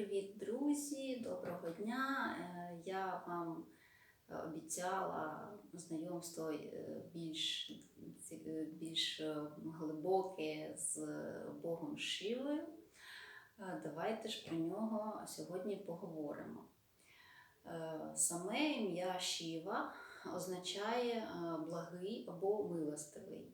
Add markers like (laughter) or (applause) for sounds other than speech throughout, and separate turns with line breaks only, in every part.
Привіт, друзі! Доброго дня! Е, Я вам обіцяла знайомство е, більш, більш е, глибоке з Богом Шивою. Е, Давайте ж про нього сьогодні поговоримо. Е, Саме ім'я Шіва означає е, благий або милостивий.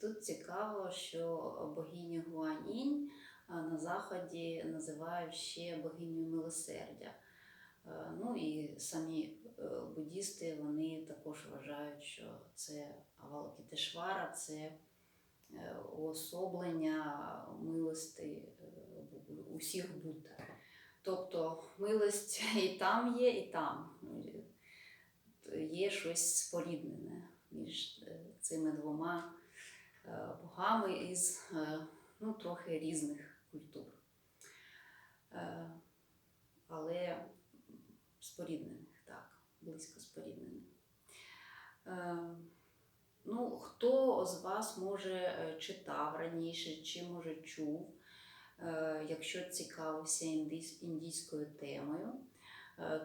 Тут цікаво, що богиня Гуанінь на Заході називають ще богиню милосердя. Е, Ну і самі е, буддісти вони також вважають, що це Авалокітешвара, це е, уособлення милости е, усіх Будд. Тобто милость і там є, і там. Є щось споріднене між е, цими двома е, богами із е, ну, трохи різних культур. Е, Але споріднених, так, близько споріднених. Е, Ну, хто з вас може е, читав раніше, чи може чув, якщо цікавився індійською темою,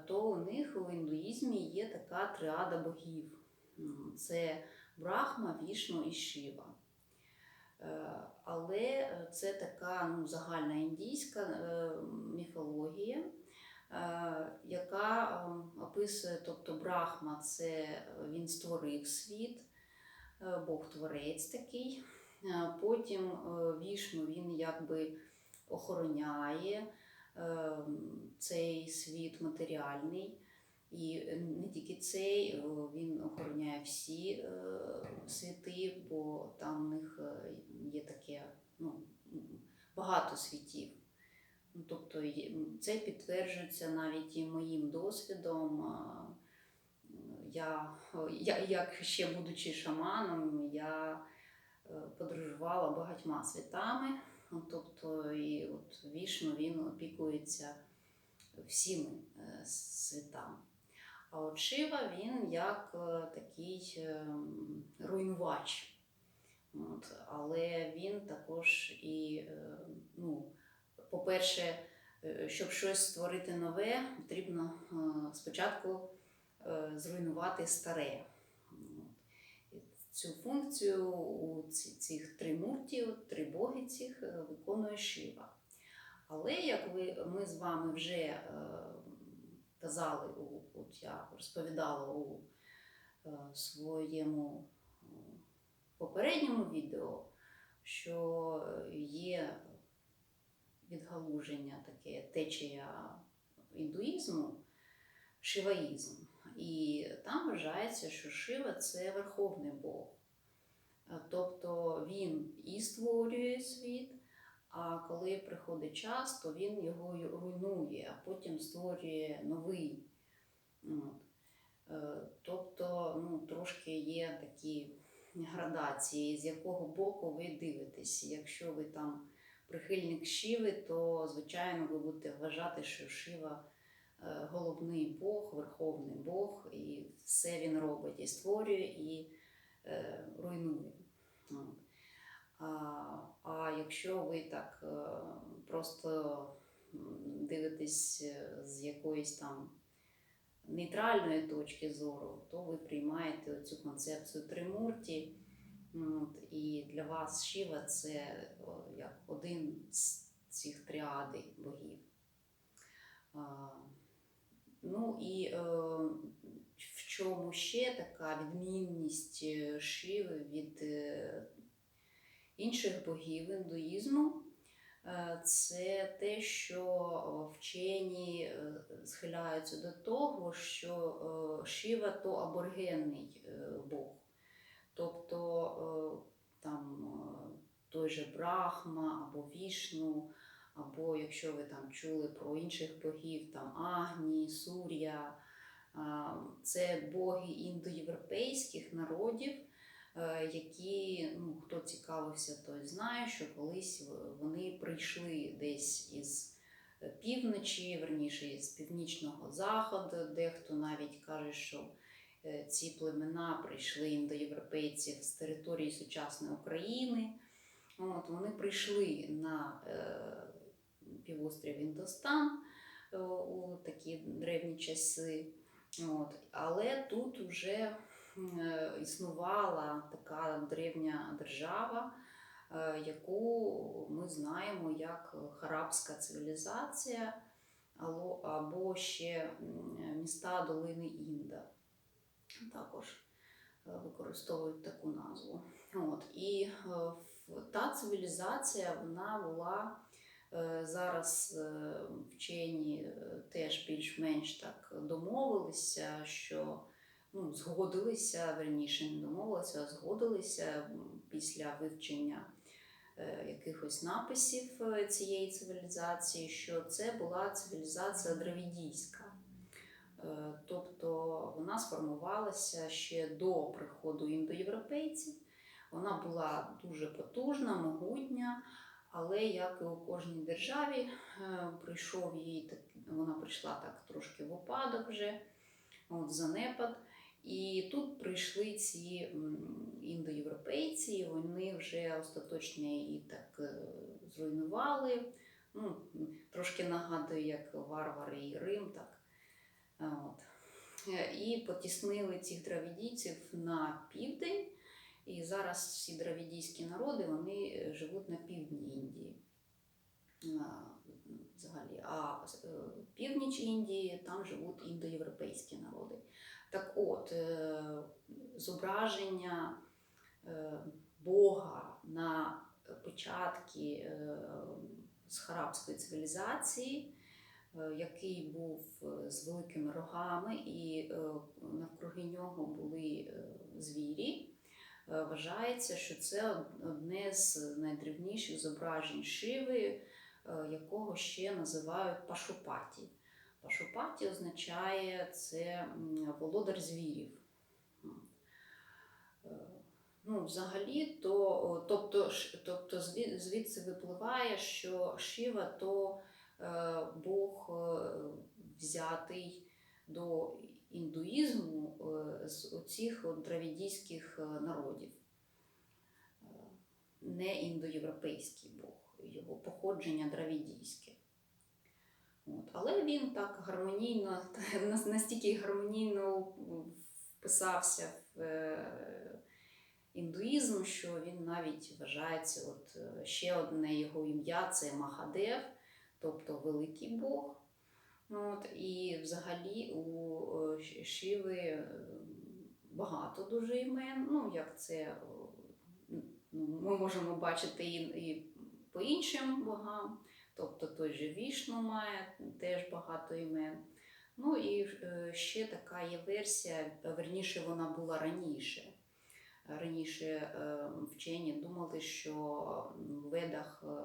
то у них у індуїзмі є така триада богів. Це Брахма, Вішну і Шива. Е, Але це така ну, загальна індійська е, міфологія, е, яка е, описує, тобто Брахма це е, він створив світ, е, Бог творець такий. Е, Потім е, Вішну він якби охороняє е, цей світ матеріальний. І не тільки цей, е, він охороняє всі е, світи, бо там в них е, є таке ну, багато світів. Ну, Тобто це підтверджується навіть і моїм досвідом. Я, я як ще будучи шаманом, я е, подорожувала багатьма світами. Ну, Тобто, і от Вішну він опікується всіми е, світами. А от Шива він як е, такий ем, руйнувач. От, але він також і, е, ну, по-перше, е, щоб щось створити нове, потрібно спочатку зруйнувати старе. Цю функцію у цих тримуртів, три боги цих виконує Шива. Але як ви, ми з вами вже казали, у, от я розповідала у е, своєму е, попередньому відео, що є відгалуження таке течія індуїзму, шиваїзм. І там вважається, що Шива це верховний Бог. Е, Тобто він і створює світ, а коли приходить час, то він його руйнує, а потім створює новий. От. Е, Тобто ну, трошки є такі градації, з якого боку ви дивитесь. Якщо ви там прихильник Шиви, то звичайно ви будете вважати, що Шива е, головний Бог, верховний Бог, і все він робить і створює, і е, руйнує. От. А, якщо ви так е, просто дивитесь е, з якоїсь там нейтральної точки зору, то ви приймаєте цю концепцію тримурті. От, і для вас Шіва це як один з цих тріади богів. Ну і е, в чому ще така відмінність Шиви від інших богів індуїзму? Е, Це те, що вчені е, схиляються до того, що е, Шива то аборигенний е, Бог. Тобто е, там е, той же Брахма або Вішну, або якщо ви там чули про інших богів, там Агні, Сур'я, це боги індоєвропейських народів, е, які, ну, хто цікавився, той знає, що колись вони прийшли десь із півночі, верніше з північного заходу, дехто навіть каже, що е, ці племена прийшли індоєвропейців з території сучасної України. От, вони прийшли на е, півострів Індостан е, у такі древні часи. От. Але тут вже е, існувала така древня держава, е, яку ми знаємо як Харабська цивілізація, або ще міста долини Інда. Також е, використовують таку назву. От. І е, та цивілізація вона була е, зараз е, вчені е, теж більш-менш так домовилися, що ну, згодилися, верніше не домовилися, а згодилися після вивчення е, якихось написів е, цієї цивілізації, що це була цивілізація дравідійська. Е, Тобто вона сформувалася ще до приходу індоєвропейців. Вона була дуже потужна, могутня, але як і у кожній державі, прийшов їй вона прийшла так трошки в упадок вже, от, занепад. І тут прийшли ці індоєвропейці, вони вже остаточно її так е, зруйнували. Ну, трошки нагадує, як варвари і Рим, так. От. Е, І потіснили цих дравідійців на південь. І зараз всі дравідійські народи вони е, живуть на півдні Індії. Взагалі. А е, північ Індії там живуть індоєвропейські народи. Так от, е, зображення е, Бога на початки е, харабської цивілізації який був з великими рогами, і навкруги нього були звірі. Вважається, що це одне з найдрівніших зображень Шиви, якого ще називають Пашупаті. Пашупаті означає це володар звірів. Е, Ну, взагалі, то, тобто, тобто звідси випливає, що Шива то е, Бог е, взятий до індуїзму з оцих дравідійських народів. Не індоєвропейський Бог, його походження дравідійське. От. Але він так гармонійно, (laughs) настільки гармонійно вписався в е, індуїзм, що він навіть вважається, от е, ще одне його ім'я це Махадев, тобто великий Бог. От, і взагалі у е, Шиви багато дуже імен. Ну, як це ну, ми можемо бачити і, і по іншим богам. Тобто той же Вішну має теж багато імен. Ну і е, ще така є версія, верніше вона була раніше. Раніше е, вчені думали, що в ведах е,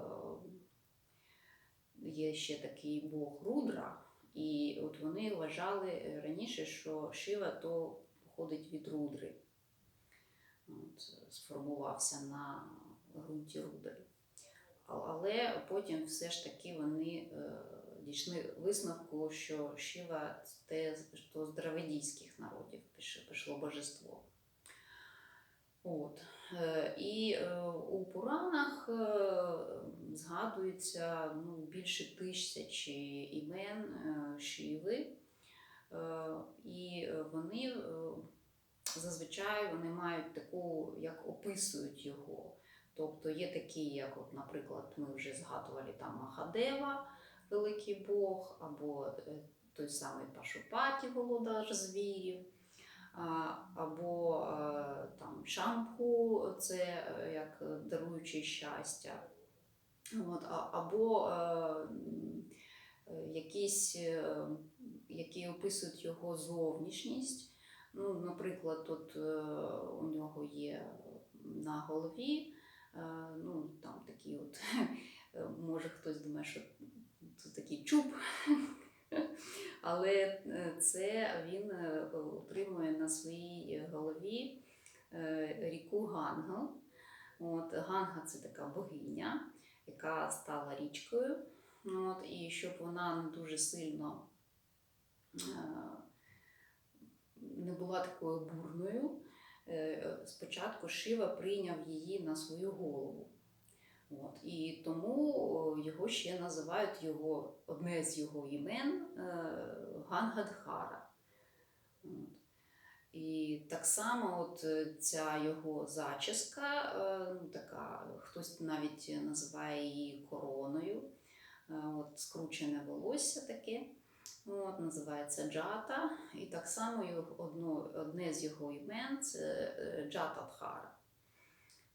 є ще такий бог Рудра, і от вони вважали е, раніше, що Шива то походить від Рудри. От, сформувався на ґрунті Рудри. Але потім все ж таки вони е, дійшли висновку, що Шива це з дравидійських народів пішло божество. От. Е, І е, у Пуранах згадується ну, більше тисячі імен Шиви, Е, і вони зазвичай вони мають таку, як описують його. Тобто є такі, як, от, наприклад, ми вже згадували там Махадева, великий Бог, або е, той самий Пашупаті, володар звірів, або е, там Шампу, це е, як даруючий щастя. От, або якісь, які описують його зовнішність. Ну, наприклад, тут у нього є на голові, ну, там такі от, (laughs) е, може хтось думає, що це такий чуб, (laughs) але е, це він е, отримує на своїй голові е, ріку Гангел. От, Ганга це така богиня, яка стала річкою. От, і щоб вона не дуже сильно е, не була такою бурною, е, спочатку Шива прийняв її на свою голову. От. І тому його ще називають його, одне з його імен е, Гангадхара. От. І так само от е, ця його зачіска, е, ну, така, хтось навіть називає її короною. Е, От, скручене волосся таке. От, називається Джата. І так само одно, одне з його імен це е, Джатадхара.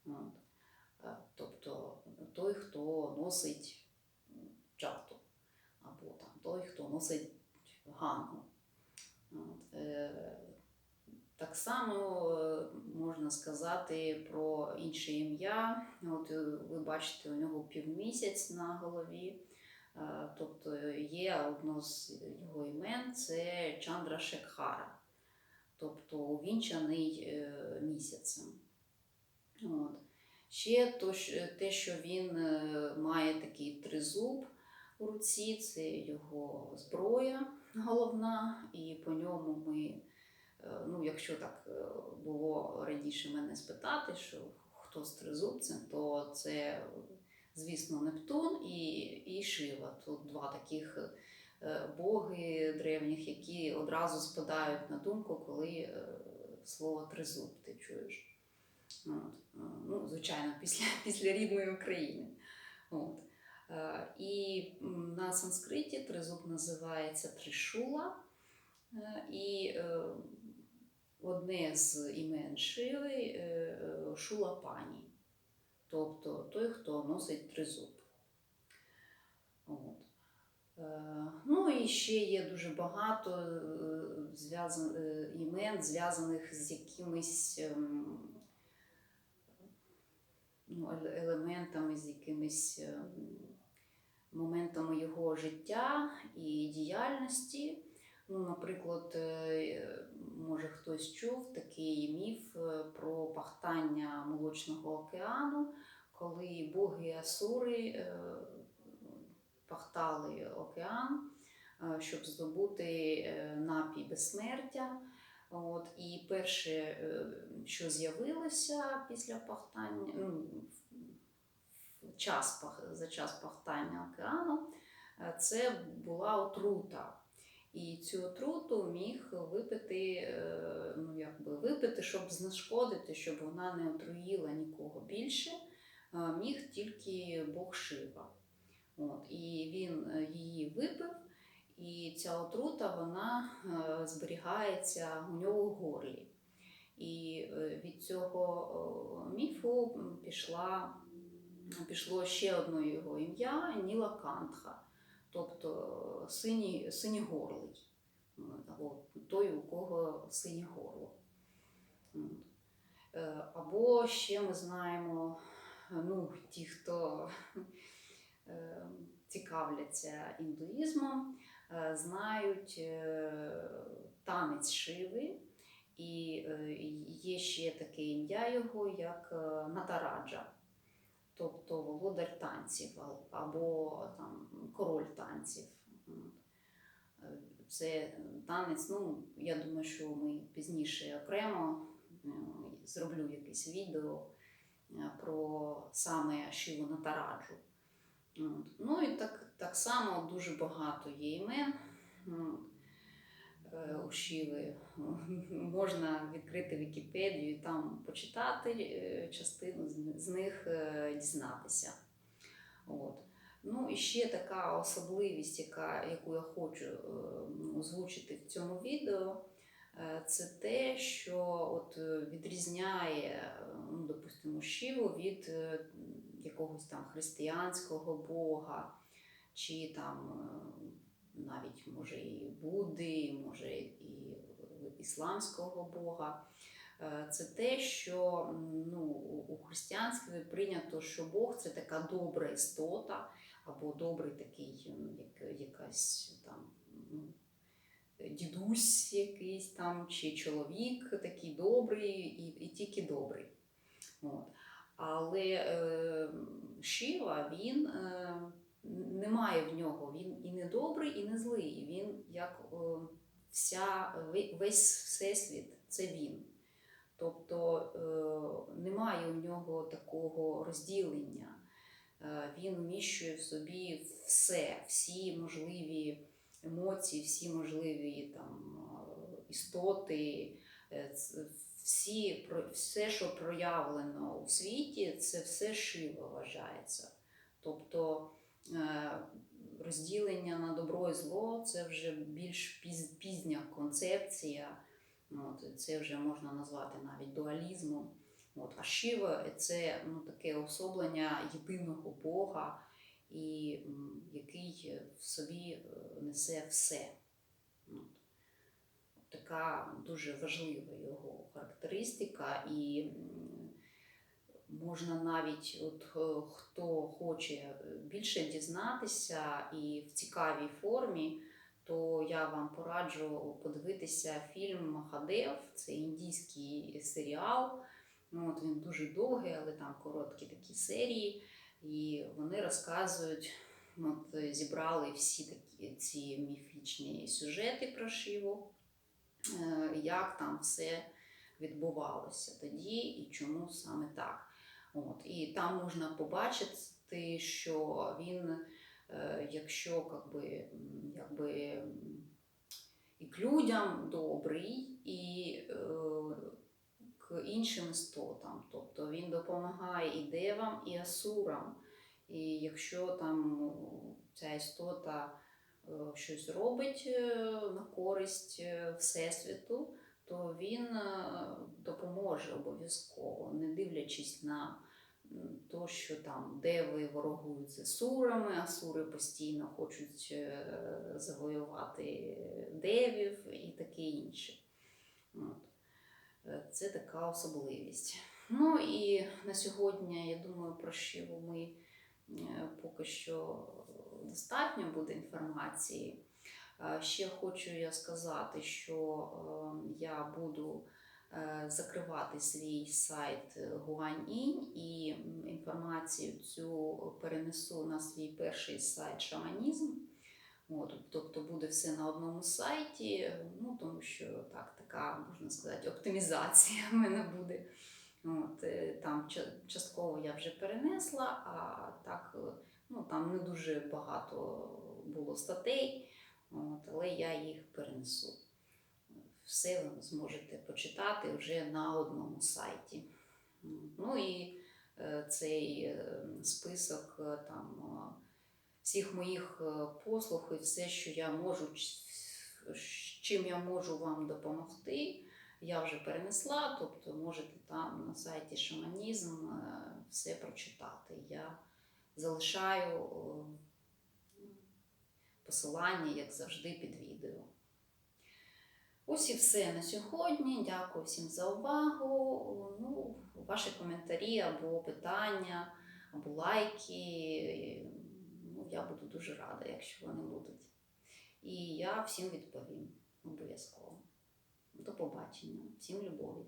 Е, Тобто той, хто носить джату, або там той, хто носить гангу. От. е, Так само можна сказати про інше ім'я. От ви бачите, у нього півмісяць на голові. Е, Тобто є одно з його імен це Чандра Шекхара, тобто увінчаний е, місяцем. От. Ще то, те, що він е, має такий тризуб у руці, це його зброя головна, і по ньому ми, ну, якщо так було раніше мене спитати, що хто з тризубцем, то це, звісно, Нептун і, і Шива. Тут два таких е, боги древніх, які одразу спадають на думку, коли е, слово тризуб ти чуєш. От. е, Ну, звичайно, (laughs) після, після рідної України. От. І на санскриті тризуб називається Тришула. І одне з імен Шиви Шула Пані. Тобто той, хто носить тризуб. От. Е, Ну і ще є дуже багато е, е, імен, зв'язаних з якимись ем, ну, елементами, з якимись ем, моментами його життя і діяльності. Ну, наприклад, е, може хтось чув такий міф е, про пахтання Молочного океану, коли боги Асури е, пахтали океан, щоб здобути напій безсмертя. От, і перше, що з'явилося після пахтання, ну, час, за час пахтання океану, це була отрута. І цю отруту міг випити, е, ну якби випити, щоб знешкодити, щоб вона не отруїла нікого більше, е, міг тільки Бог Шива. От, і він е, її випив, і ця отрута вона зберігається у нього в горлі. І від цього міфу пішла, пішло ще одне його ім'я Ніла Кантха, тобто синій, синігорлий, М, або той, у кого синє горло. Е, Або ще ми знаємо, ну, ті, хто (laughs) е, цікавляться індуїзмом, е, знають танець Шиви, і є ще таке ім'я його, як Натараджа, тобто володар танців або там, король танців. Е, Це танець, ну, я думаю, що ми пізніше окремо е, зроблю якесь відео е, про саме Шиву Натараджу. Ну і так, так само дуже багато є імен. Е, У Шіви (laughs) можна відкрити Вікіпедію і там почитати е, частину з- них е, дізнатися. От. Ну і ще така особливість, яка, яку я хочу озвучити в цьому відео, це те, що от відрізняє, ну, допустимо, Шіву від якогось там християнського бога, чи там навіть може і Будди, може і ісламського бога. Е, Це те, що ну, у християнстві прийнято, що Бог це така добра істота, або добрий такий, як, якась там ну, дідусь якийсь там, чи чоловік такий добрий і, і тільки добрий. От. Але е, Шива, він е, немає в нього, він і не добрий, і не злий. Він як вся, весь всесвіт це він. Тобто е, немає у нього такого розділення. Е, Він вміщує в собі все, всі можливі емоції, всі можливі там е, істоти, всі, все, що проявлено у світі, це все шиво вважається. Тобто розділення на добро і зло це вже більш пізня концепція. От, це вже можна назвати навіть дуалізмом. От, а Шива це ну, таке особлення єдиного Бога, і, який в собі е, несе все. От. Така дуже важлива його характеристика, і можна навіть, от е, хто хоче більше дізнатися і в цікавій формі, то я вам пораджу подивитися фільм Махадев, це індійський серіал. Ну, от він дуже довгий, але там короткі такі серії. І вони розказують, от, зібрали всі такі ці міфічні сюжети про Шиву, е, як там все відбувалося тоді і чому саме так. От, і там можна побачити, що він, е, якщо как би, м, якби, і к людям добрий, і е, к іншим істотам. Тобто він допомагає і девам, і асурам. І якщо там ну, ця істота е, щось робить на користь Всесвіту, то він е, допоможе обов'язково, не дивлячись на то, що там деви ворогують з асурами, асури постійно хочуть е, завоювати девів і таке інше. От. Е, Це така особливість. Ну і на сьогодні, я думаю, про Шиву ми поки що достатньо буде інформації. Е, Ще хочу я сказати, що е, я буду е, закривати свій сайт Гуанінь і інформацію цю перенесу на свій перший сайт Шаманізм. От, тобто буде все на одному сайті, ну тому що так, така можна сказати, оптимізація в мене буде. От, е, там частково я вже перенесла, а так е, ну, там не дуже багато було статей, от, але я їх перенесу. Все ви зможете почитати вже на одному сайті. Ну і е, цей е, список е, там. всіх моїх послуг і все, що я можу, чим я можу вам допомогти, я вже перенесла, тобто можете там на сайті Шаманізм все прочитати. Я залишаю посилання, як завжди, під відео. Ось і все на сьогодні. Дякую всім за увагу. Ну, ваші коментарі або питання, або лайки. Ну, я буду дуже рада, якщо вони будуть. І я всім відповім обов'язково. До побачення. Всім любові.